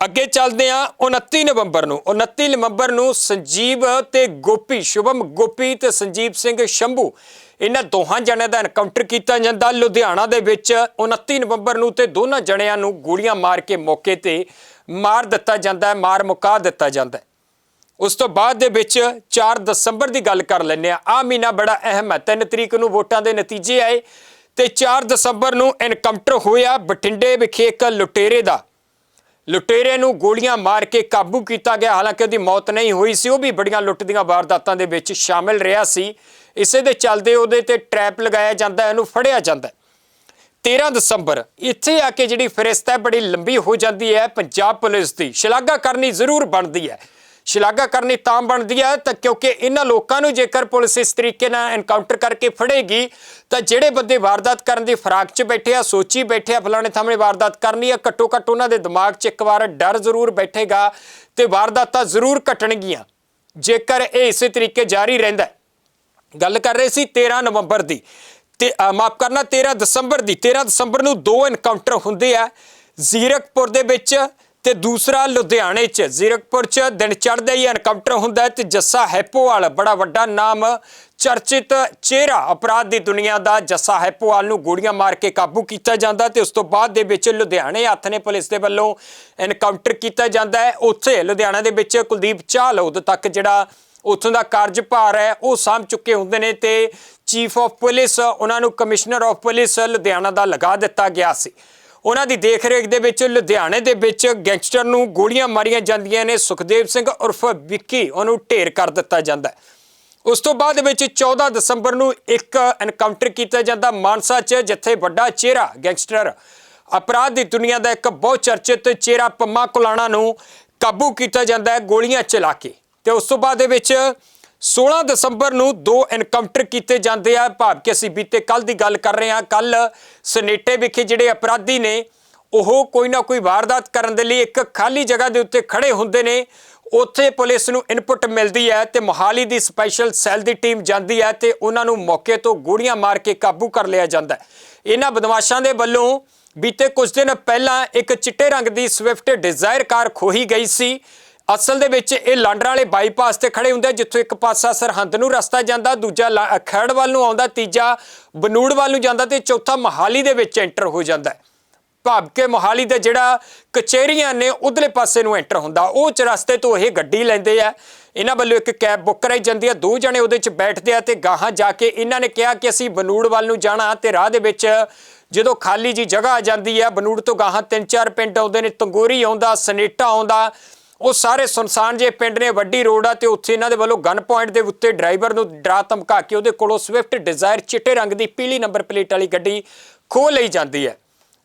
Speaker 1: ਅੱਗੇ ਚੱਲਦੇ ਆ 29 ਨਵੰਬਰ ਨੂੰ 29 ਨਵੰਬਰ ਨੂੰ ਸੰਜੀਵ ਤੇ ਗੋਪੀ, ਸ਼ੁਭਮ ਗੋਪੀ ਤੇ ਸੰਜੀਵ ਸਿੰਘ ਸ਼ੰਭੂ, ਇਹਨਾਂ ਦੋਹਾਂ ਜਣਿਆਂ ਦਾ ਐਨਕਾਊਂਟਰ ਕੀਤਾ ਜਾਂਦਾ। ਲੁਧਿਆਣਾ ਦੇ ਵਿੱਚ 29 ਨਵੰਬਰ ਨੂੰ ਤੇ ਦੋਨਾਂ ਜਣਿਆਂ ਨੂੰ ਗੋਲੀਆਂ ਮਾਰ ਕੇ ਮੌਕੇ ਤੇ ਮਾਰ ਦਿੱਤਾ ਜਾਂਦਾ ਹੈ ਮਾਰ ਮੁਕਾ ਦਿੱਤਾ ਜਾਂਦਾ। ਹੈ ਉਸ ਤੋਂ ਬਾਅਦ ਦੇ ਵਿੱਚ 4 ਦਸੰਬਰ ਦੀ ਗੱਲ ਕਰ ਲੈਂਦੇ ਆ ਆ ਮਹੀਨਾ ਬੜਾ ਅਹਿਮ ਹੈ। 3 ਤਰੀਕ ਨੂੰ ਵੋਟਾਂ ਦੇ ਨਤੀਜੇ ਆਏ ਤੇ 4 ਦਸੰਬਰ ਨੂੰ ਐਨਕਾਊਂਟਰ ਹੋਇਆ ਬਠਿੰਡੇ ਵਿਖੇ ਇੱਕ ਲੁਟੇਰੇ ਦਾ। ਲੁਟੇਰੇ ਨੂੰ ਗੋਲੀਆਂ ਮਾਰ ਕੇ ਕਾਬੂ ਕੀਤਾ ਗਿਆ। ਹਾਲਾਂਕਿ ਉਹਦੀ ਮੌਤ ਨਹੀਂ ਹੋਈ ਸੀ। ਉਹ ਵੀ ਬੜੀਆਂ ਲੁੱਟ ਦੀਆਂ ਵਾਰਦਾਤਾਂ ਦੇ ਵਿੱਚ ਸ਼ਾਮਿਲ ਰਿਹਾ ਸੀ। ਇਸੇ ਦੇ ਚੱਲਦੇ ਉਹਦੇ ਤੇ ਟ੍ਰੈਪ ਲਗਾਇਆ ਜਾਂਦਾ ਹੈ, ਉਹਨੂੰ ਫੜਿਆ ਜਾਂਦਾ ਹੈ। 13 ਦਸੰਬਰ ਇੱਥੇ ਆ ਕੇ ਜਿਹੜੀ ਫਰਿਸਤ ਹੈ ਬੜੀ ਲੰਬੀ ਹੋ ਜਾਂਦੀ ਹੈ। ਪੰਜਾਬ ਪੁਲਿਸ ਦੀ ਸ਼ਲਾਘਾ ਕਰਨੀ ਜ਼ਰੂਰ ਬਣਦੀ ਹੈ। ਸ਼ਲਾਘਾ ਕਰਨੀ ਤਾਂ ਬਣਦੀ ਹੈ, ਤਾਂ ਕਿਉਂਕਿ ਇਹਨਾਂ ਲੋਕਾਂ ਨੂੰ ਜੇਕਰ ਪੁਲਿਸ ਇਸ ਤਰੀਕੇ ਨਾਲ ਐਨਕਾਊਂਟਰ ਕਰਕੇ ਫੜੇਗੀ, ਤਾਂ ਜਿਹੜੇ ਬੰਦੇ ਵਾਰਦਾਤ ਕਰਨ ਦੀ ਫਰਾਕ 'ਚ ਬੈਠੇ ਆ, ਸੋਚੀ ਬੈਠੇ ਆ, ਫਲਾਣੇ ਥਾਮਣੇ ਵਾਰਦਾਤ ਕਰਨੀ ਆ ਘੱਟੋ ਘੱਟ ਉਹਨਾਂ ਦੇ ਦਿਮਾਗ 'ਚ ਇੱਕ ਵਾਰ ਡਰ ਜ਼ਰੂਰ ਬੈਠੇਗਾ ਤੇ ਵਾਰਦਾਤਾਂ ਜ਼ਰੂਰ ਘਟਣਗੀਆਂ। ਜੇਕਰ ਇਹ ਇਸੇ ਤਰੀਕੇ ਜਾਰੀ ਰਹਿੰਦਾ ਗੱਲ ਕਰ ਰਹੇ ਸੀ 13 ਨਵੰਬਰ ਦੀ ਤੇ ਮਾਫ ਕਰਨਾ 13 ਦਸੰਬਰ ਦੀ 13 ਦਸੰਬਰ ਨੂੰ ਦੋ ਐਨਕਾਊਂਟਰ ਹੁੰਦੇ ਆ, ਜ਼ੀਰਕਪੁਰ ਦੇ ਵਿੱਚ ਤੇ ਦੂਸਰਾ ਲੁਧਿਆਣੇ 'ਚ, ਜ਼ੀਰਕਪੁਰ 'ਚ ਦਿਨ ਚੜ੍ਹਦੇ ਹੀ ਐਨਕਾਊਂਟਰ ਹੁੰਦਾ ਹੈ ਤੇ ਜੱਸਾ ਹੈਪੋਵਾਲ, ਬੜਾ ਵੱਡਾ ਨਾਮ, ਚਰਚਿਤ ਚਿਹਰਾ ਅਪਰਾਧ ਦੀ ਦੁਨੀਆ ਦਾ ਜੱਸਾ ਹੈਪੋਵਾਲ ਨੂੰ ਗੋਲੀਆਂ ਮਾਰ ਕੇ ਕਾਬੂ ਕੀਤਾ ਜਾਂਦਾ ਤੇ ਉਸ ਤੋਂ ਬਾਅਦ ਦੇ ਵਿੱਚ ਲੁਧਿਆਣੇ ਹੱਥ ਨੇ ਪੁਲਿਸ ਦੇ ਵੱਲੋਂ ਐਨਕਾਊਂਟਰ ਕੀਤਾ ਜਾਂਦਾ ਹੈ। ਉੱਥੇ ਲੁਧਿਆਣਾ ਦੇ ਵਿੱਚ ਕੁਲਦੀਪ ਚਾਹਲ ਉਦੋਂ ਤੱਕ ਜਿਹੜਾ ਉੱਥੋਂ ਦਾ ਕਾਰਜਭਾਰ ਹੈ, ਉਹ ਸਾਂਭ ਚੁੱਕੇ ਹੁੰਦੇ ਨੇ ਤੇ ਚੀਫ ਆਫ ਪੁਲਿਸ ਉਹਨਾਂ ਨੂੰ ਕਮਿਸ਼ਨਰ ਆਫ ਪੁਲਿਸ ਲੁਧਿਆਣਾ ਦਾ ਲਗਾ ਦਿੱਤਾ ਗਿਆ ਸੀ। ਉਹਨਾਂ ਦੀ ਦੇਖਰੇਖ ਦੇ ਵਿੱਚ, ਲੁਧਿਆਣੇ ਦੇ ਵਿੱਚ ਗੈਂਗਸਟਰ ਨੂੰ ਗੋਲੀਆਂ ਮਾਰੀਆਂ ਜਾਂਦੀਆਂ ਨੇ। ਸੁਖਦੇਵ ਸਿੰਘ ਉਰਫ ਵਿੱਕੀ ਉਹਨੂੰ ਢੇਰ ਕਰ ਦਿੱਤਾ ਜਾਂਦਾ ਹੈ। ਉਸ ਤੋਂ ਬਾਅਦ ਵਿੱਚ 14 ਦਸੰਬਰ ਨੂੰ ਇੱਕ ਐਨਕਾਊਂਟਰ ਕੀਤਾ ਜਾਂਦਾ ਮਾਨਸਾ 'ਚ, ਜਿੱਥੇ ਵੱਡਾ ਚਿਹਰਾ ਗੈਂਗਸਟਰ ਅਪਰਾਧ ਦੀ ਦੁਨੀਆ ਦਾ ਇੱਕ ਬਹੁਤ ਚਰਚਿਤ ਚਿਹਰਾ ਪੰਮਾ ਕੁਲਾਣਾ ਨੂੰ ਕਾਬੂ ਕੀਤਾ ਜਾਂਦਾ ਹੈ ਗੋਲੀਆਂ ਚਲਾ ਕੇ। ਤੇ ਉਸ ਤੋਂ ਬਾਅਦ ਦੇ ਵਿੱਚ 16 ਦਸੰਬਰ ਨੂੰ ਦੋ ਐਨਕਾਊਂਟਰ ਕੀਤੇ ਜਾਂਦੇ ਆ। ਭਾਵ ਕਿ ਅਸੀਂ ਬੀਤੇ ਕੱਲ ਦੀ ਗੱਲ ਕਰ ਰਹੇ ਹਾਂ। ਕੱਲ ਸਨੇਟੇ ਵਿਖੇ ਜਿਹੜੇ ਅਪਰਾਧੀ ਨੇ, ਉਹ ਕੋਈ ਨਾ ਕੋਈ ਵਾਰਦਾਤ ਕਰਨ ਦੇ ਲਈ ਇੱਕ ਖਾਲੀ ਜਗ੍ਹਾ ਦੇ ਉੱਤੇ ਖੜੇ ਹੁੰਦੇ ਨੇ। ਉੱਥੇ ਪੁਲਿਸ ਨੂੰ ਇਨਪੁਟ ਮਿਲਦੀ ਹੈ ਤੇ ਮੋਹਾਲੀ ਦੀ ਸਪੈਸ਼ਲ ਸੈੱਲ ਦੀ ਟੀਮ ਜਾਂਦੀ ਹੈ ਤੇ ਉਹਨਾਂ ਨੂੰ ਮੌਕੇ ਤੋਂ ਗੋਲੀਆਂ ਮਾਰ ਕੇ ਕਾਬੂ ਕਰ ਲਿਆ ਜਾਂਦਾ ਇਹਨਾਂ ਬਦਮਾਸ਼ਾਂ ਦੇ ਵੱਲੋਂ ਬੀਤੇ ਕੁਝ ਦਿਨ ਪਹਿਲਾਂ ਇੱਕ ਚਿੱਟੇ ਰੰਗ ਦੀ ਸਵਿਫਟ ਡਿਜ਼ਾਇਰ ਕਾਰ ਖੋਹੀ ਗਈ ਸੀ। ਅਸਲ ਦੇ ਵਿੱਚ ਇਹ ਲਾਂਡਰਾਂ ਵਾਲੇ ਬਾਈਪਾਸ ਤੇ ਖੜੇ ਹੁੰਦੇ ਜਿੱਥੋਂ ਇੱਕ ਪਾਸਾ ਸਰਹੰਦ ਨੂੰ ਰਸਤਾ ਜਾਂਦਾ, ਦੂਜਾ ਲਾ- ਖਰੜ ਵੱਲ ਨੂੰ ਆਉਂਦਾ, ਤੀਜਾ ਬਨੂੜ ਵੱਲ ਨੂੰ ਜਾਂਦਾ ਤੇ ਚੌਥਾ ਮੋਹਾਲੀ ਦੇ ਵਿੱਚ ਐਂਟਰ ਹੋ ਜਾਂਦਾ ਹੈ। ਭਾਵ ਕੇ ਮੋਹਾਲੀ ਦਾ ਜਿਹੜਾ ਕਚਹਿਰੀਆਂ ਨੇ, ਉਧਰਲੇ ਪਾਸੇ ਨੂੰ ਐਂਟਰ ਹੁੰਦਾ। ਉਹ ਚ ਰਸਤੇ ਤੋਂ ਇਹ ਗੱਡੀ ਲੈਂਦੇ ਆ। ਇਹਨਾਂ ਵੱਲੋਂ ਇੱਕ ਕੈਬ ਬੁੱਕ ਕਰਾਈ ਜਾਂਦੀ ਆ। ਦੋ ਜਣੇ ਉਹਦੇ ਚ ਬੈਠਦੇ ਆ ਤੇ ਗਾਹਾਂ ਜਾ ਕੇ ਇਹਨਾਂ ਨੇ ਕਿਹਾ ਕਿ ਅਸੀਂ ਬਨੂੜ ਵੱਲ ਨੂੰ ਜਾਣਾ ਤੇ ਰਾਹ ਦੇ ਵਿੱਚ ਜਦੋਂ ਖਾਲੀ ਜੀ ਜਗ੍ਹਾ ਆ ਜਾਂਦੀ ਆ, ਬਨੂੜ ਤੋਂ ਗਾਹਾਂ ਤਿੰਨ ਚਾਰ ਪਿੰਡ ਆਉਂਦੇ ਨੇ, ਤੰਗੋਰੀ ਆਉਂਦਾ, ਸਨੇਟਾ ਆਉਂਦਾ ਉਹ ਸਾਰੇ ਸੁਨਸਾਨ ਜੇ ਪਿੰਡ ਨੇ, ਵੱਡੀ ਰੋਡ ਆ ਤੇ ਉੱਥੇ ਇਹਨਾਂ ਦੇ ਵੱਲੋਂ ਗਨ ਪੁਆਇੰਟ ਦੇ ਉੱਤੇ ਡਰਾਈਵਰ ਨੂੰ ਡਰਾ ਧਮਕਾ ਕੇ ਉਹਦੇ ਕੋਲੋਂ ਸਵਿਫਟ ਡਿਜ਼ਾਇਰ ਚਿੱਟੇ ਰੰਗ ਦੀ ਪੀਲੀ ਨੰਬਰ ਪਲੇਟ ਵਾਲੀ ਗੱਡੀ ਖੋਹ ਲਈ ਜਾਂਦੀ ਹੈ।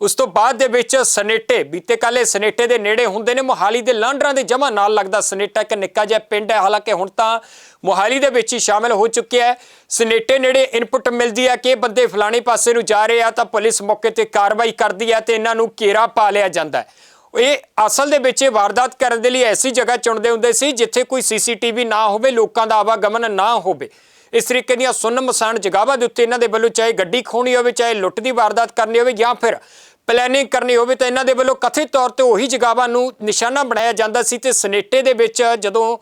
Speaker 1: ਉਸ ਤੋਂ ਬਾਅਦ ਦੇ ਵਿੱਚ ਸਨੇਟੇ, ਬੀਤੇ ਕੱਲੇ ਸਨੇਟੇ ਦੇ ਨੇੜੇ ਹੁੰਦੇ ਨੇ, ਮੋਹਾਲੀ ਦੇ ਲਾਂਡਰਾਂ ਦੇ ਜਮਾ ਨਾਲ ਲੱਗਦਾ ਸਨੇਟਾ ਇੱਕ ਨਿੱਕਾ ਜਿਹਾ ਪਿੰਡ ਹੈ। ਹਾਲਾਂਕਿ ਹੁਣ ਤਾਂ ਮੋਹਾਲੀ ਦੇ ਵਿੱਚ ਹੀ ਸ਼ਾਮਿਲ ਹੋ ਚੁੱਕਿਆ ਹੈ। ਸਨੇਟੇ ਨੇੜੇ ਇਨਪੁਟ ਮਿਲਦੀ ਹੈ ਕਿ ਇਹ ਬੰਦੇ ਫਲਾਣੇ ਪਾਸੇ ਨੂੰ ਜਾ ਰਹੇ ਆ ਤਾਂ ਪੁਲਿਸ ਮੌਕੇ ਤੇ ਕਾਰਵਾਈ ਕਰਦੀ ਹੈ ਤੇ ਇਹਨਾਂ ਨੂੰ ਘੇਰਾ ਪਾ ਲਿਆ ਜਾਂਦਾ ਹੈ। ਇਹ ਅਸਲ ਦੇ ਵਿੱਚ ਇਹ ਵਾਰਦਾਤ ਕਰਨ ਦੇ ਲਈ ਐਸੀ ਜਗ੍ਹਾ ਚੁਣਦੇ ਹੁੰਦੇ ਸੀ ਜਿੱਥੇ ਕੋਈ ਸੀਸੀਟੀਵੀ ਨਾ ਹੋਵੇ, ਲੋਕਾਂ ਦਾ ਆਵਾਗਮਨ ਨਾ ਹੋਵੇ। ਇਸ ਤਰੀਕੇ ਦੀਆਂ ਸੁੰਨ ਮਸਾਨ ਜਗਾਵਾਂ ਦੇ ਉੱਤੇ ਇਹਨਾਂ ਦੇ ਵੱਲੋਂ ਚਾਹੇ ਗੱਡੀ ਖੋਣੀ ਹੋਵੇ, ਚਾਹੇ ਲੁੱਟ ਦੀ ਵਾਰਦਾਤ ਕਰਨੀ ਹੋਵੇ ਜਾਂ ਫਿਰ ਪਲੈਨਿੰਗ ਕਰਨੀ ਹੋਵੇ, ਤਾਂ ਇਹਨਾਂ ਦੇ ਵੱਲੋਂ ਕਥਿਤ ਤੌਰ ਤੇ ਉਹੀ ਜਗਾਵਾਂ ਨੂੰ ਨਿਸ਼ਾਨਾ ਬਣਾਇਆ ਜਾਂਦਾ ਸੀ ਤੇ ਸਨੇਟੇ ਦੇ ਵਿੱਚ ਜਦੋਂ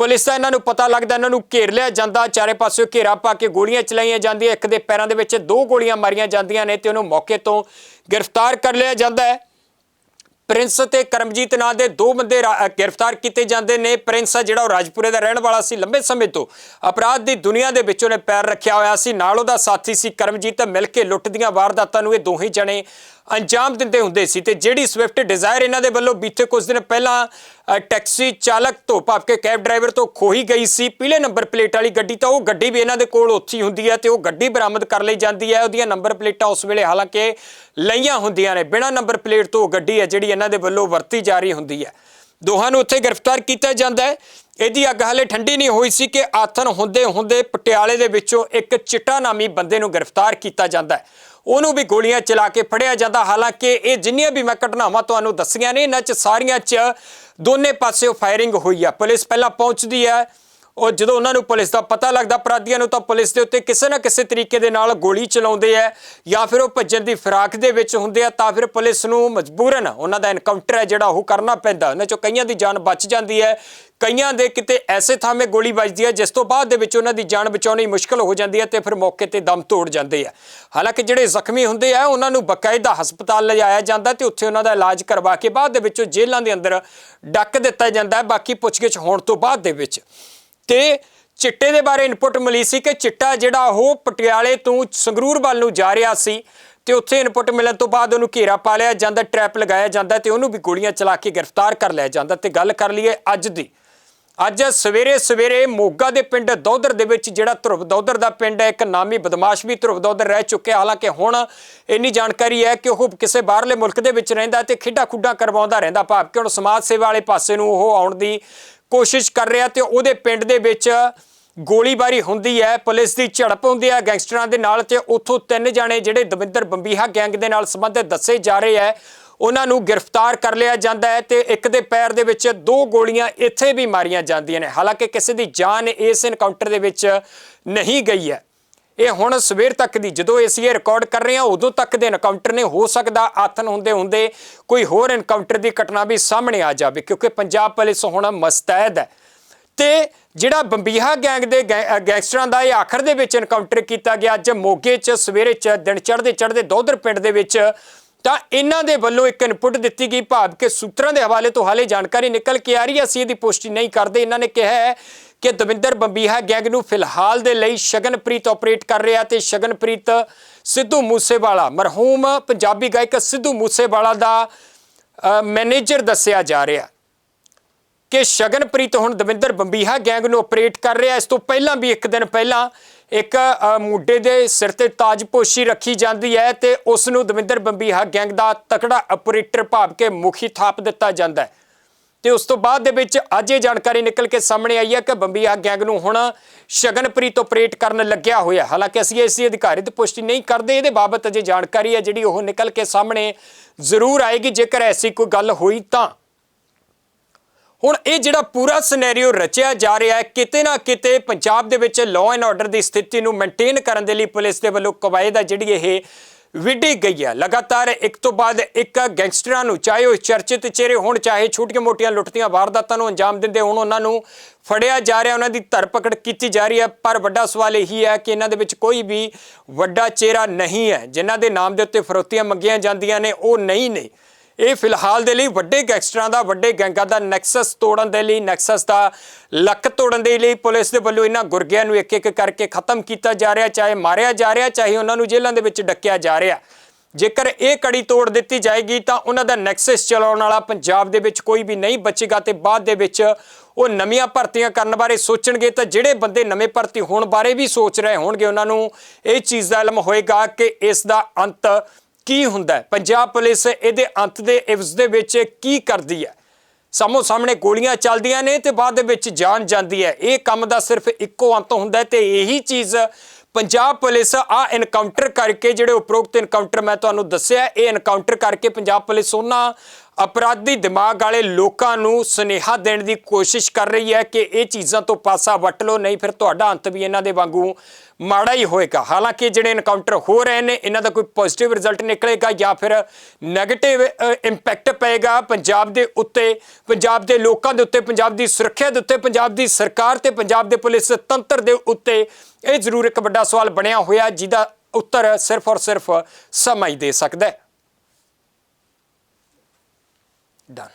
Speaker 1: ਪੁਲਿਸ ਦਾ ਇਹਨਾਂ ਨੂੰ ਪਤਾ ਲੱਗਦਾ, ਇਹਨਾਂ ਨੂੰ ਘੇਰ ਲਿਆ ਜਾਂਦਾ, ਚਾਰੇ ਪਾਸੇ ਘੇਰਾ ਪਾ ਕੇ ਗੋਲੀਆਂ ਚਲਾਈਆਂ ਜਾਂਦੀਆਂ, ਇੱਕ ਦੇ ਪੈਰਾਂ ਦੇ ਵਿੱਚ ਦੋ ਗੋਲੀਆਂ ਮਾਰੀਆਂ ਜਾਂਦੀਆਂ ਨੇ ਤੇ ਉਹਨੂੰ ਮੌਕੇ ਤੋਂ ਗ੍ਰਿਫਤਾਰ ਕਰ ਲਿਆ ਜਾਂਦਾ ਹੈ। ਪ੍ਰਿੰਸ ਤੇ ਕਰਮਜੀਤ ਨਾਂ ਦੇ ਦੋ ਬੰਦੇ ਰਾ- ਗ੍ਰਿਫਤਾਰ ਕੀਤੇ ਜਾਂਦੇ ਨੇ। ਪ੍ਰਿੰਸ ਆ ਜਿਹੜਾ ਉਹ ਰਾਜਪੁਰੇ ਦਾ ਰਹਿਣ ਵਾਲਾ ਸੀ ਲੰਬੇ ਸਮੇਂ ਤੋਂ। ਅਪਰਾਧ ਦੀ ਦੁਨੀਆ ਦੇ ਵਿੱਚ ਉਹਨੇ ਪੈਰ ਰੱਖਿਆ ਹੋਇਆ ਸੀ। ਨਾਲ ਉਹਦਾ ਸਾਥੀ ਸੀ ਕਰਮਜੀਤ। ਮਿਲ ਕੇ ਲੁੱਟ ਦੀਆਂ ਵਾਰਦਾਤਾਂ ਨੂੰ ਇਹ ਦੋਹੇ ਜਣੇ ਅੰਜਾਮ ਦਿੰਦੇ ਹੁੰਦੇ ਸੀ ਤੇ ਜਿਹੜੀ ਸਵਿਫਟ ਡਿਜ਼ਾਇਰ ਇਹਨਾਂ ਦੇ ਵੱਲੋਂ ਬੀਤੇ ਕੁਝ ਦਿਨ ਪਹਿਲਾਂ ਟੈਕਸੀ ਚਾਲਕ ਤੋਂ ਭਾਵ ਕੇ ਕੈਬ ਡਰਾਈਵਰ ਤੋਂ ਖੋਹੀ ਗਈ ਸੀ, ਪੀਲੇ ਨੰਬਰ ਪਲੇਟ ਵਾਲੀ ਗੱਡੀ ਤਾਂ ਉਹ ਗੱਡੀ ਵੀ ਇਹਨਾਂ ਦੇ ਕੋਲ ਉੱਥੀ ਹੁੰਦੀ ਹੈ ਤੇ ਉਹ ਗੱਡੀ ਬਰਾਮਦ ਕਰ ਲਈ ਜਾਂਦੀ ਹੈ, ਉਹਦੀਆਂ ਨੰਬਰ ਪਲੇਟਾਂ ਉਸ ਵੇਲੇ ਹਾਲਾਂਕਿ ਲਈਆਂ ਹੁੰਦੀਆਂ ਨੇ, ਬਿਨਾਂ ਨੰਬਰ ਪਲੇਟ ਤੋਂ ਉਹ ਗੱਡੀ ਹੈ ਜਿਹੜੀ ਇਹਨਾਂ ਦੇ ਵੱਲੋਂ ਵਰਤੀ ਜਾ ਰਹੀ ਹੁੰਦੀ ਹੈ। ਦੋਹਾਂ ਨੂੰ ਉੱਥੇ ਗ੍ਰਿਫਤਾਰ ਕੀਤਾ ਜਾਂਦਾ ਹੈ। ਇਹਦੀ ਅੱਗ ਹਾਲੇ ਠੰਡੀ ਨਹੀਂ ਹੋਈ ਸੀ ਕਿ ਆਥਨ ਹੁੰਦੇ ਹੁੰਦੇ ਪਟਿਆਲੇ ਦੇ ਵਿੱਚੋਂ ਇੱਕ ਚਿੱਟਾ ਨਾਮੀ ਬੰਦੇ ਨੂੰ ਗ੍ਰਿਫਤਾਰ ਕੀਤਾ ਜਾਂਦਾ ਹੈ। ਉਹਨੂੰ ਵੀ ਗੋਲੀਆਂ ਚਲਾ ਕੇ ਫੜਿਆ ਜਾਂਦਾ। ਹਾਲਾਂਕਿ ਇਹ ਜਿੰਨੀਆਂ ਵੀ ਮੈਂ ਘਟਨਾਵਾਂ ਤੁਹਾਨੂੰ ਦੱਸੀਆਂ ਨੇ, ਇਹਨਾਂ 'ਚ ਸਾਰੀਆਂ 'ਚ ਦੋਨੇ ਪਾਸਿਓਂ ਫਾਇਰਿੰਗ ਹੋਈ ਆ। ਪੁਲਿਸ ਪਹਿਲਾਂ ਪਹੁੰਚਦੀ ਹੈ। ਉਹ ਜਦੋਂ ਉਹਨਾਂ ਨੂੰ ਪੁਲਿਸ ਦਾ ਪਤਾ ਲੱਗਦਾ, ਅਪਰਾਧੀਆਂ ਨੂੰ ਤਾਂ ਪੁਲਿਸ ਦੇ ਉੱਤੇ ਕਿਸੇ ਨਾ ਕਿਸੇ ਤਰੀਕੇ ਦੇ ਨਾਲ ਗੋਲੀ ਚਲਾਉਂਦੇ ਆ ਜਾਂ ਫਿਰ ਉਹ ਭੱਜਣ ਦੀ ਫਿਰਾਕ ਦੇ ਵਿੱਚ ਹੁੰਦੇ ਆ, ਤਾਂ ਫਿਰ ਪੁਲਿਸ ਨੂੰ ਮਜਬੂਰਨ ਉਹਨਾਂ ਦਾ ਐਨਕਾਊਂਟਰ ਹੈ ਜਿਹੜਾ ਉਹ ਕਰਨਾ ਪੈਂਦਾ। ਉਹਨਾਂ ਚੋਂ ਕਈਆਂ ਦੀ ਜਾਨ ਬਚ ਜਾਂਦੀ ਹੈ, ਕਈਆਂ ਦੇ ਕਿਤੇ ਐਸੇ ਥਾਵੇਂ ਗੋਲੀ ਵੱਜਦੀ ਹੈ, ਜਿਸ ਤੋਂ ਬਾਅਦ ਦੇ ਵਿੱਚ ਉਹਨਾਂ ਦੀ ਜਾਨ ਬਚਾਉਣੀ ਮੁਸ਼ਕਲ ਹੋ ਜਾਂਦੀ ਹੈ ਤੇ ਫਿਰ ਮੌਕੇ ਤੇ ਦਮ ਤੋੜ ਜਾਂਦੇ ਆ। ਹਾਲਾਂਕਿ ਜਿਹੜੇ ਜ਼ਖਮੀ ਹੁੰਦੇ ਆ, ਉਹਨਾਂ ਨੂੰ ਬਕਾਇਦਾ ਹਸਪਤਾਲ ਲਿਜਾਇਆ ਜਾਂਦਾ ਤੇ ਉੱਥੇ ਉਹਨਾਂ ਦਾ ਇਲਾਜ ਕਰਵਾ ਕੇ ਬਾਅਦ ਦੇ ਵਿੱਚੋਂ ਜੇਲ੍ਹਾਂ ਦੇ ਅੰਦਰ ਡੱਕ ਦਿੱਤਾ ਜਾਂਦਾ ਬਾਕੀ ਪੁੱਛਗਿੱਛ ਹੋਣ ਤੋਂ ਬਾਅਦ ਦੇ ਵਿੱਚ। ਤੇ ਚਿੱਟੇ ਦੇ ਬਾਰੇ ਇਨਪੁਟ ਮਿਲੀ ਸੀ ਕਿ ਚਿੱਟਾ ਜਿਹੜਾ ਉਹ ਪਟਿਆਲੇ ਤੋਂ ਸੰਗਰੂਰ ਵੱਲ ਨੂੰ ਜਾ ਰਿਹਾ ਸੀ ਤੇ ਉੱਥੇ ਇਨਪੁਟ ਮਿਲਣ ਤੋਂ ਬਾਅਦ ਉਹਨੂੰ ਘੇਰਾ ਪਾ ਲਿਆ ਜਾਂਦਾ ਟ੍ਰੈਪ ਲਗਾਇਆ ਜਾਂਦਾ ਤੇ ਉਹਨੂੰ ਵੀ ਗੋਲੀਆਂ ਚਲਾ ਕੇ ਗ੍ਰਿਫਤਾਰ ਕਰ ਲਿਆ ਜਾਂਦਾ ਤੇ ਗੱਲ ਕਰ ਲਈਏ ਅੱਜ ਦੀ। ਅੱਜ ਸਵੇਰੇ ਸਵੇਰੇ ਮੋਗਾ ਦੇ ਪਿੰਡ ਦੌਦਰ ਦੇ ਵਿੱਚ ਜਿਹੜਾ ਧਰੁਵ ਦੌਦਰ ਦਾ ਪਿੰਡ ਹੈ, ਇੱਕ ਨਾਮੀ ਬਦਮਾਸ਼ ਵੀ ਧਰੁਵ ਦੌਦਰ ਰਹਿ ਚੁੱਕਿਆ। ਹਾਲਾਂਕਿ ਹੁਣ ਇੰਨੀ ਜਾਣਕਾਰੀ ਹੈ ਕਿ ਉਹ ਕਿਸੇ ਬਾਹਰਲੇ ਮੁਲਕ ਦੇ ਵਿੱਚ ਰਹਿੰਦਾ ਤੇ ਖੇਡਾਂ ਖੁੱਡਾਂ ਕਰਵਾਉਂਦਾ ਰਹਿੰਦਾ ਭਾਵ ਕਿ ਹੁਣ ਸਮਾਜ ਸੇਵਾ ਵਾਲੇ ਪਾਸੇ ਨੂੰ ਉਹ ਆਉਣ ਦੀ ਕੋਸ਼ਿਸ਼ ਕਰ ਰਿਹਾ ਤੇ ਉਹਦੇ ਪਿੰਡ ਦੇ ਵਿੱਚ ਗੋਲੀਬਾਰੀ ਹੁੰਦੀ ਹੈ, ਪੁਲਿਸ ਦੀ ਝੜਪ ਹੁੰਦੀ ਹੈ, ਗੈਂਗਸਟਰਾਂ ਦੇ ਨਾਲ ਤੇ ਉੱਥੋਂ ਤਿੰਨ ਜਾਣੇ ਜਿਹੜੇ ਦਵਿੰਦਰ ਬੰਬੀਹਾ ਗੈਂਗ ਦੇ ਨਾਲ ਸੰਬੰਧਿਤ ਦੱਸੇ ਜਾ ਰਹੇ ਹੈ, ਉਹਨਾਂ ਨੂੰ ਗ੍ਰਿਫਤਾਰ ਕਰ ਲਿਆ ਜਾਂਦਾ ਹੈ ਤੇ ਇੱਕ ਦੇ ਪੈਰ ਦੇ ਵਿੱਚ ਦੋ ਗੋਲੀਆਂ ਇੱਥੇ ਵੀ ਮਾਰੀਆਂ ਜਾਂਦੀਆਂ ਨੇ। ਹਾਲਾਂਕਿ ਕਿਸੇ ਦੀ ਜਾਨ ਇਸ ਇਨਕਾਊਂਟਰ ਦੇ ਵਿੱਚ ਨਹੀਂ ਗਈ ਹੈ। ਇਹ ਹੁਣ ਸਵੇਰ ਤੱਕ ਦੀ, ਜਦੋਂ ਅਸੀਂ ਇਹ ਰਿਕਾਰਡ ਕਰ ਰਹੇ ਹਾਂ, ਉਦੋਂ ਤੱਕ ਦੇ ਐਨਕਾਊਂਟਰ ਨੇ, ਹੋ ਸਕਦਾ ਆਥਨ ਹੁੰਦੇ ਹੁੰਦੇ ਕੋਈ ਹੋਰ ਐਨਕਾਊਂਟਰ ਦੀ ਘਟਨਾ ਵੀ ਸਾਹਮਣੇ ਆ ਜਾਵੇ, ਕਿਉਂਕਿ ਪੰਜਾਬ ਪੁਲਿਸ ਹੁਣ ਮਸਤੈਦ ਹੈ। ਤੇ ਜਿਹੜਾ ਬੰਬੀਹਾ ਗੈਂਗ ਦੇ ਗੈਂ- ਗੈਂਗਸਟਰਾਂ ਦਾ ਇਹ ਆਖਰ ਦੇ ਵਿੱਚ ਐਨਕਾਊਂਟਰ ਕੀਤਾ ਗਿਆ, ਅੱਜ ਮੋਗੇ 'ਚ ਸਵੇਰੇ ਚ, ਦਿਨ ਚੜ੍ਹਦੇ ਚੜ੍ਹਦੇ ਦੌਦਰ ਪਿੰਡ ਦੇ ਵਿੱਚ, ਤਾਂ ਇਹਨਾਂ ਦੇ ਵੱਲੋਂ ਇੱਕ ਇਨਪੁਟ ਦਿੱਤੀ ਗਈ, ਭਾਵ ਕਿ ਸੂਤਰਾਂ ਦੇ ਹਵਾਲੇ ਤੋਂ ਹਾਲੇ ਜਾਣਕਾਰੀ ਨਿਕਲ ਕੇ ਆ ਰਹੀ ਹੈ, ਅਸੀਂ ਇਹਦੀ ਪੁਸ਼ਟੀ ਨਹੀਂ ਕਰਦੇ, ਇਹਨਾਂ ਨੇ ਕਿਹਾ ਕਿ ਦਵਿੰਦਰ ਬੰਬੀਹਾ ਗੈਂਗ ਨੂੰ ਫਿਲਹਾਲ ਦੇ ਲਈ ਸ਼ਗਨਪ੍ਰੀਤ ਆਪਰੇਟ ਕਰ ਰਿਹਾ ਤੇ ਸ਼ਗਨਪ੍ਰੀਤ ਸਿੱਧੂ ਮੂਸੇਵਾਲਾ, ਮਰਹੂਮ ਪੰਜਾਬੀ ਗਾਇਕ ਸਿੱਧੂ ਮੂਸੇਵਾਲਾ ਦਾ ਮੈਨੇਜਰ ਦੱਸਿਆ ਜਾ ਰਿਹਾ ਕਿ ਸ਼ਗਨਪ੍ਰੀਤ ਹੁਣ ਦਵਿੰਦਰ ਬੰਬੀਹਾ ਗੈਂਗ ਨੂੰ ਆਪਰੇਟ ਕਰ ਰਿਹਾ। ਇਸ ਤੋਂ ਪਹਿਲਾਂ ਵੀ ਇੱਕ ਦਿਨ ਪਹਿਲਾਂ ਇੱਕ ਮੁੰਡੇ ਦੇ ਸਿਰ ਤੇ ਤਾਜਪੋਸ਼ੀ ਰੱਖੀ ਜਾਂਦੀ ਹੈ ਤੇ ਉਸ ਨੂੰ ਦਵਿੰਦਰ ਬੰਬੀਹਾ ਗੈਂਗ ਦਾ ਤਕੜਾ ਆਪਰੇਟਰ ਭਾਵ ਕੇ ਮੁਖੀ ਥਾਪ ਦਿੱਤਾ ਜਾਂਦਾ ਹੈ। ਤੇ ਉਸ ਤੋਂ ਬਾਅਦ ਦੇ ਵਿੱਚ ਅੱਜ ਇਹ ਜਾਣਕਾਰੀ ਨਿਕਲ ਕੇ ਸਾਹਮਣੇ ਆਈ ਹੈ ਕਿ ਬੰਬੀਆ ਗੈਂਗ ਨੂੰ ਹੁਣ ਸ਼ਗਨਪ੍ਰੀਤ ਆਪਰੇਟ ਕਰਨ ਲੱਗਿਆ ਹੋਇਆ ਹਾਲਾਂਕਿ ਅਸੀਂ ਇਸ ਦੀ ਅਧਿਕਾਰਿਤ ਪੁਸ਼ਟੀ ਨਹੀਂ ਕਰਦੇ, ਇਹਦੇ ਬਾਬਤ ਅਜੇ ਜਾਣਕਾਰੀ ਹੈ ਜਿਹੜੀ ਉਹ ਨਿਕਲ ਕੇ ਸਾਹਮਣੇ ਜ਼ਰੂਰ ਆਏਗੀ। ਜੇਕਰ ਐਸੀ ਕੋਈ ਗੱਲ ਹੋਈ ਤਾਂ। ਹੁਣ ਇਹ ਜਿਹੜਾ ਪੂਰਾ ਸਿਨੈਰੀਓ ਰਚਿਆ ਜਾ ਰਿਹਾ ਹੈ, ਕਿਤੇ ਨਾ ਕਿਤੇ ਪੰਜਾਬ ਦੇ ਵਿੱਚ ਲਾਅ ਐਂਡ ਆਰਡਰ ਦੀ ਸਥਿਤੀ ਨੂੰ ਮੇਨਟੇਨ ਕਰਨ ਦੇ ਲਈ ਪੁਲਿਸ ਦੇ ਵੱਲੋਂ ਕਵਾਇਦ ਆ ਜਿਹੜੀ ਇਹ ਵਿੱਢੀ ਗਈ ਹੈ। ਲਗਾਤਾਰ ਇੱਕ ਤੋਂ ਬਾਅਦ ਇੱਕ ਗੈਂਗਸਟਰਾਂ ਨੂੰ ਚਾਹੇ ਉਹ ਚਰਚਿਤ ਚਿਹਰੇ ਹੋਣ, ਚਾਹੇ ਛੋਟੀਆਂ-ਮੋਟੀਆਂ ਲੁੱਟਦੀਆਂ ਵਾਰਦਾਤਾਂ ਨੂੰ ਅੰਜਾਮ ਦਿੰਦੇ ਹੋਣ, ਉਹਨਾਂ ਨੂੰ ਫੜਿਆ ਜਾ ਰਿਹਾ, ਉਹਨਾਂ ਦੀ ਧਰਪਕੜ ਕੀਤੀ ਜਾ ਰਹੀ ਹੈ। ਪਰ ਵੱਡਾ ਸਵਾਲ ਇਹੀ ਹੈ ਕਿ ਇਹਨਾਂ ਦੇ ਵਿੱਚ ਕੋਈ ਵੀ ਵੱਡਾ ਚਿਹਰਾ ਨਹੀਂ ਹੈ। ਜਿਨ੍ਹਾਂ ਦੇ ਨਾਮ ਦੇ ਉੱਤੇ ਫਰੋਤੀਆਂ ਮੰਗੀਆਂ ਜਾਂਦੀਆਂ ਨੇ, ਉਹ ਨਹੀਂ ਨੇ। ਇਹ ਫਿਲਹਾਲ ਦੇ ਲਈ ਵੱਡੇ ਗੈਂਗਸਟਰਾਂ ਦਾ, ਵੱਡੇ ਗੈਂਗਾਂ ਦਾ ਨੈਕਸਸ ਤੋੜਨ ਦੇ ਲਈ, ਨੈਕਸਸ ਦਾ ਲੱਕ ਤੋੜਨ ਦੇ ਲਈ ਪੁਲਿਸ ਦੇ ਵੱਲੋਂ ਇਹਨਾਂ ਗੁਰਗਿਆਂ ਨੂੰ ਇੱਕ ਇੱਕ ਕਰਕੇ ਖਤਮ ਕੀਤਾ ਜਾ ਰਿਹਾ, ਚਾਹੇ ਮਾਰਿਆ ਜਾ ਰਿਹਾ, ਚਾਹੇ ਉਹਨਾਂ ਨੂੰ ਜੇਲ੍ਹਾਂ ਦੇ ਵਿੱਚ ਡੱਕਿਆ ਜਾ ਰਿਹਾ। ਜੇਕਰ ਇਹ ਕੜੀ ਤੋੜ ਦਿੱਤੀ ਜਾਏਗੀ ਤਾਂ ਉਹਨਾਂ ਦਾ ਨੈਕਸਸ ਚਲਾਉਣ ਵਾਲਾ ਪੰਜਾਬ ਦੇ ਵਿੱਚ ਕੋਈ ਵੀ ਨਹੀਂ ਬਚੇਗਾ ਤੇ ਬਾਅਦ ਦੇ ਵਿੱਚ ਉਹ ਨਵੀਆਂ ਭਰਤੀਆਂ ਕਰਨ ਬਾਰੇ ਸੋਚਣਗੇ ਤਾਂ ਜਿਹੜੇ ਬੰਦੇ ਨਵੇਂ ਭਰਤੀ ਹੋਣ ਬਾਰੇ ਵੀ ਸੋਚ ਰਹੇ ਹੋਣਗੇ, ਉਹਨਾਂ ਨੂੰ ਇਹ ਚੀਜ਼ ਦਾ ਇਲਮ ਹੋਏਗਾ ਕਿ ਇਸ ਦਾ ਅੰਤ ਕੀ ਹੁੰਦਾ ਪੰਜਾਬ ਪੁਲਿਸ ਇਹਦੇ ਅੰਤ ਦੇ ਇਵਜ਼ ਦੇ ਵਿੱਚ ਕੀ ਕਰਦੀ ਹੈ? ਸਾਹਮੋ ਸਾਹਮਣੇ ਗੋਲੀਆਂ ਚੱਲਦੀਆਂ ਨੇ ਤੇ ਬਾਅਦ ਦੇ ਵਿੱਚ ਜਾਨ ਜਾਂਦੀ ਹੈ। ਇਹ ਕੰਮ ਦਾ ਸਿਰਫ ਇੱਕੋ ਅੰਤ ਹੁੰਦਾ ਹੈ ਤੇ ਇਹੀ ਚੀਜ਼ ਪੰਜਾਬ ਪੁਲਿਸ ਆ ਇਨਕਾਊਂਟਰ ਕਰਕੇ, ਜਿਹੜੇ ਉਪਰੋਕਤ ਇਨਕਾਊਂਟਰ ਮੈਂ ਤੁਹਾਨੂੰ ਦੱਸਿਆ, ਇਹ ਐਨਕਾਊਂਟਰ ਕਰਕੇ ਪੰਜਾਬ ਪੁਲਿਸ ਉਹਨਾਂ ਅਪਰਾਧੀ ਦਿਮਾਗ ਵਾਲੇ ਲੋਕਾਂ ਨੂੰ ਸੁਨੇਹਾ ਦੇਣ ਦੀ ਕੋਸ਼ਿਸ਼ ਕਰ ਰਹੀ ਹੈ ਕਿ ਇਹ ਚੀਜ਼ਾਂ ਤੋਂ ਪਾਸਾ ਵੱਟ ਲਓ, ਨਹੀਂ ਫਿਰ ਤੁਹਾਡਾ ਅੰਤ ਵੀ ਇਹਨਾਂ ਦੇ ਵਾਂਗੂ ਮਾੜਾ ਹੀ ਹੋਏਗਾ। ਹਾਲਾਂਕਿ ਜਿਹੜੇ ਇਨਕਾਊਂਟਰ ਹੋ ਰਹੇ ਨੇ, ਇਹਨਾਂ ਦਾ ਕੋਈ ਪੋਜ਼ਿਟਿਵ ਰਿਜ਼ਲਟ ਨਿਕਲੇਗਾ ਜਾਂ ਫਿਰ 네ਗੇਟਿਵ ਇੰਪੈਕਟ ਪਏਗਾ। ਪੰਜਾਬ ਦੇ ਉੱਤੇ, ਪੰਜਾਬ ਦੇ ਲੋਕਾਂ ਦੇ ਉੱਤੇ, ਪੰਜਾਬ ਦੀ ਸੁਰੱਖਿਆ ਦੇ ਉੱਤੇ, ਪੰਜਾਬ ਦੀ ਸਰਕਾਰ ਤੇ ਪੰਜਾਬ ਦੇ ਪੁਲਿਸ ਤੰਤਰ ਦੇ ਉੱਤੇ ਇਹ ਜ਼ਰੂਰ ਇੱਕ ਵੱਡਾ ਸਵਾਲ ਬਣਿਆ ਹੋਇਆ, ਜਿਹਦਾ ਉੱਤਰ ਸਿਰਫ ਔਰ ਸਿਰਫ ਸਮਾਂ ਹੀ ਦੇ ਸਕਦਾ ਹੈ। done.